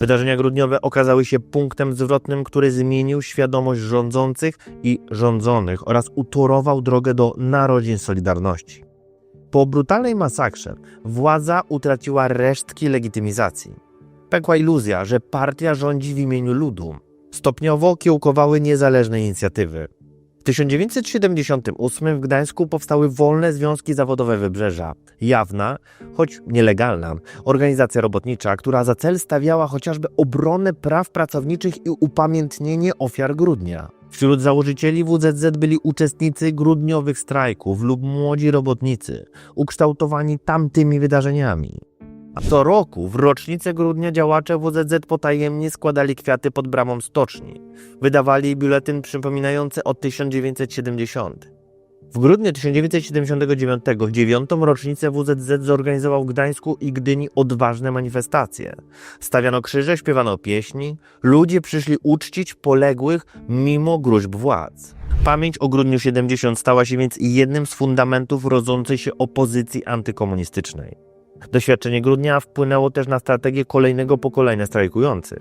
Wydarzenia grudniowe okazały się punktem zwrotnym, który zmienił świadomość rządzących i rządzonych oraz utorował drogę do narodzin Solidarności. Po brutalnej masakrze władza utraciła resztki legitymizacji. Pękła iluzja, że partia rządzi w imieniu ludu. Stopniowo kiełkowały niezależne inicjatywy. W 1978 w Gdańsku powstały wolne związki zawodowe Wybrzeża. Jawna, choć nielegalna, organizacja robotnicza, która za cel stawiała chociażby obronę praw pracowniczych i upamiętnienie ofiar grudnia. Wśród założycieli WZZ byli uczestnicy grudniowych strajków lub młodzi robotnicy, ukształtowani tamtymi wydarzeniami. A co roku, w rocznicę grudnia działacze WZZ potajemnie składali kwiaty pod bramą stoczni. Wydawali biuletyn przypominający o 1970. W grudniu 1979 w dziewiątą rocznicę WZZ zorganizował w Gdańsku i Gdyni odważne manifestacje. Stawiano krzyże, śpiewano pieśni, ludzie przyszli uczcić poległych mimo gruźb władz. Pamięć o grudniu 70 stała się więc jednym z fundamentów rodzącej się opozycji antykomunistycznej. Doświadczenie grudnia wpłynęło też na strategię kolejnego pokolenia strajkujących.